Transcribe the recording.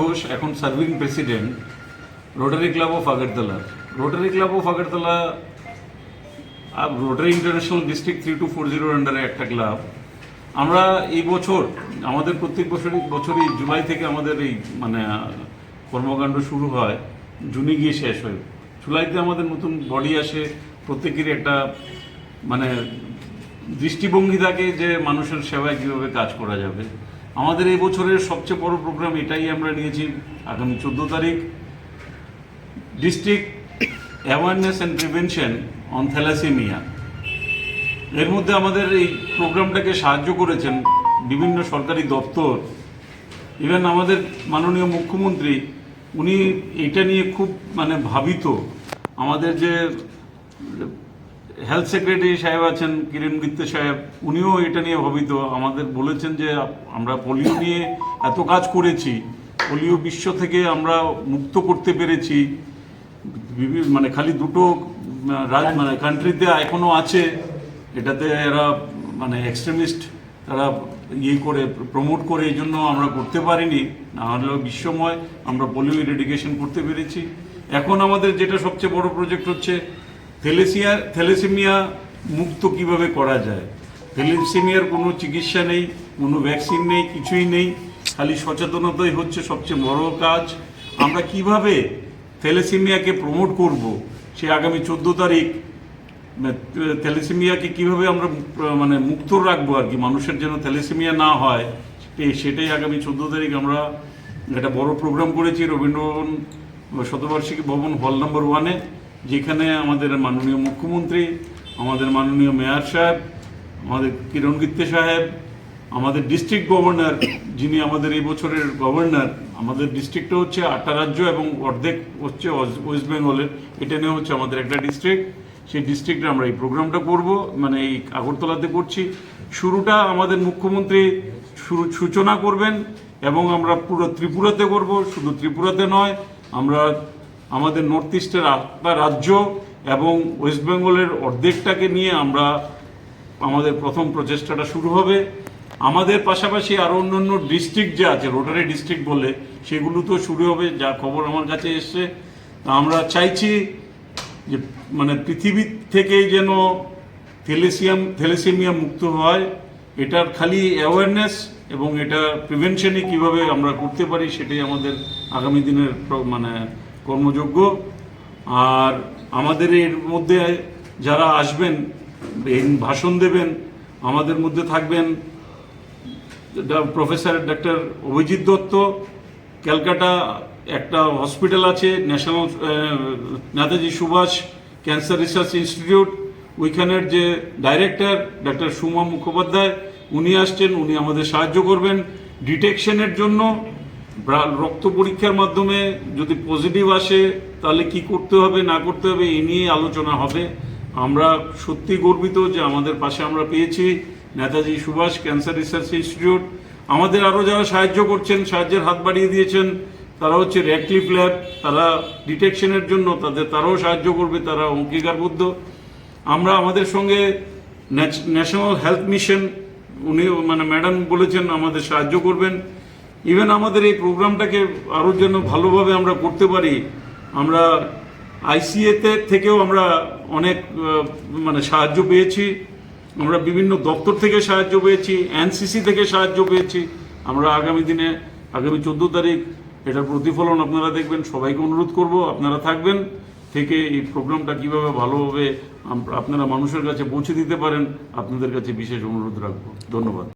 ঘোষ এখন serving president Rotary Club of Agartala Rotary Club of Agartala Rotary International district three two four জিরোর আন্ডারে একটা club আমরা এই বছর, আমাদের প্রত্যেক বছরই বছরই জুলাই থেকে আমাদের এই মানে কর্মকাণ্ড শুরু হয়, জুনে গিয়ে শেষ হয়। জুলাইতে আমাদের নতুন বডি আসে, প্রত্যেকেরই একটা মানে দৃষ্টিভঙ্গি থাকে যে মানুষের সেবায় কীভাবে কাজ করা যাবে। আমাদের এই বছরের সবচেয়ে বড় প্রোগ্রাম এটাই আমরা নিয়েছি আগামী চোদ্দ তারিখ। District awareness and prevention on thalassemia এর মধ্যে আমাদের এই প্রোগ্রামটাকে সাহায্য করেছেন বিভিন্ন সরকারি দপ্তর। ইভেন আমাদের মাননীয় মুখ্যমন্ত্রী, উনি এটা নিয়ে খুব মানে ভাবিত। আমাদের যে হেলথ সেক্রেটারি সাহেব আছেন কিরেন মিত্র সাহেব, উনিও এটা নিয়ে ভাবিত। আমাদের বলেছেন যে আমরা পোলিও নিয়ে এত কাজ করেছি পোলিও বিশ্ব থেকে আমরা মুক্ত করতে পেরেছি। মানে খালি দুটো রাজ মানে কান্ট্রিতে এখনও আছে, এটাতে এরা মানে এক্সট্রিমিস্ট তারা ইয়ে করে প্রমোট করে, এই জন্য আমরা করতে পারিনি। না হলেও বিশ্বময়, আমরা পোলিও ইরেডিকেশন করতে পেরেছি। এখন আমাদের যেটা সবচেয়ে বড় প্রজেক্ট হচ্ছে থ্যালেসিয়া, থ্যালেসেমিয়া মুক্ত কীভাবে করা যায়? থ্যালেসেমিয়ার কোনো চিকিৎসা নেই, কোনো ভ্যাকসিন নেই, কিছুই নেই। খালি সচেতনতাই হচ্ছে সবচেয়ে বড় কাজ। আমরা কীভাবে থ্যালেসেমিয়াকে প্রমোট করব? সে আগামী চোদ্দ তারিখ থ্যালেসেমিয়াকে কীভাবে আমরা মানে মুক্ত রাখব আর কি? মানুষের যেন থ্যালেসেমিয়া না হয় সেটাই আগামী চোদ্দ তারিখ আমরা একটা বড় প্রোগ্রাম করেছি। রবীন্দ্রভবন শতবার্ষিকী ভবন হল নম্বর ওয়ানে যেখানে আমাদের মাননীয় মুখ্যমন্ত্রী, আমাদের মাননীয় মেয়র সাহেব, আমাদের কিরণ গিত্তে সাহেব, আমাদের ডিস্ট্রিক্ট গভর্নর যিনি আমাদের এই বছরের গভর্নর, আমাদের ডিস্ট্রিক্টটা হচ্ছে আটটা রাজ্য এবং অর্ধেক হচ্ছে ওয়েস্ট- বেঙ্গলের। এটা নিয়ে হচ্ছে আমাদের একটা ডিস্ট্রিক্ট। সেই ডিস্ট্রিক্টে আমরা এই প্রোগ্রামটা করব মানে এই আগরতলাতে করছি। শুরুটা আমাদের মুখ্যমন্ত্রী শুরু, সূচনা করবেন এবং আমরা পুরো ত্রিপুরাতে করব। শুধু ত্রিপুরাতে নয়, আমরা আমাদের নর্থ ইস্টের আটটা রাজ্য এবং ওয়েস্ট বেঙ্গলের অর্ধেকটাকে নিয়ে আমরা আমাদের প্রথম প্রচেষ্টাটা শুরু হবে। আমাদের পাশাপাশি আরও অন্য অন্য ডিস্ট্রিক্ট যে আছে রোটারি ডিস্ট্রিক্ট বলে সেগুলো তো শুরু হবে, যা খবর আমার কাছে এসছে। তা আমরা চাইছি যে মানে পৃথিবী থেকেই যেন থ্যালেসিয়াম থ্যালেসেমিয়া মুক্ত হয়। এটার খালি অ্যাওয়ারনেস এবং এটা প্রিভেনশনই কীভাবে আমরা করতে পারি, সেটাই আমাদের আগামী দিনের মানে কর্মযোগ্য। আর আমাদের এর মধ্যে যারা আসবেন ভাষণ দেবেন, আমাদের মধ্যে থাকবেন প্রফেসর ডাক্তার অভিজিৎ দত্ত। ক্যালকাটা একটা হসপিটাল আছে, national Netaji Subhash cancer research institute. ওইখানের যে ডাইরেক্টর ডাক্তার সুমা মুখোপাধ্যায়, উনি আসছেন, উনি আমাদের সাহায্য করবেন। ডিটেকশনের জন্য রক্ত পরীক্ষার মাধ্যমে যদি পজিটিভ আসে, তাহলে কি করতে হবে, না করতে হবে এই নিয়ে আলোচনা হবে। আমরা সত্যি গর্বিত যে আমাদের পাশে আমরা পেয়েছি Netaji Subhash cancer research institute. আমাদের আরও যারা সাহায্য করছেন, সাহায্যের হাত বাড়িয়ে দিয়েছেন, তারা হচ্ছে র্যাকলিফ ল্যাব তারা ডিটেকশনের জন্য তাদের, তারাও সাহায্য করবে, তারা অঙ্গীকারবদ্ধ। আমরা আমাদের সঙ্গে ন্যাশনাল হেলথ মিশন উনি মানে ম্যাডাম বলেছেন আমাদের সাহায্য করবেন। ইভেন আমাদের এই প্রোগ্রামটাকে আরও যেন ভালোভাবে আমরা করতে পারি, আমরা আইসিএতে থেকেও আমরা অনেক মানে সাহায্য পেয়েছি, আমরা বিভিন্ন দপ্তর থেকে সাহায্য পেয়েছি এনসিসি থেকে সাহায্য পেয়েছি, আমরা আগামী দিনে, আগামী চোদ্দ তারিখ এটার প্রতিফলন আপনারা দেখবেন, সবাইকে অনুরোধ করব, আপনারা থাকবেন, থেকে এই প্রোগ্রামটা কীভাবে ভালোভাবে আপনারা মানুষের কাছে পৌঁছে দিতে পারেন, আপনাদের কাছে বিশেষ অনুরোধ রাখব। ধন্যবাদ।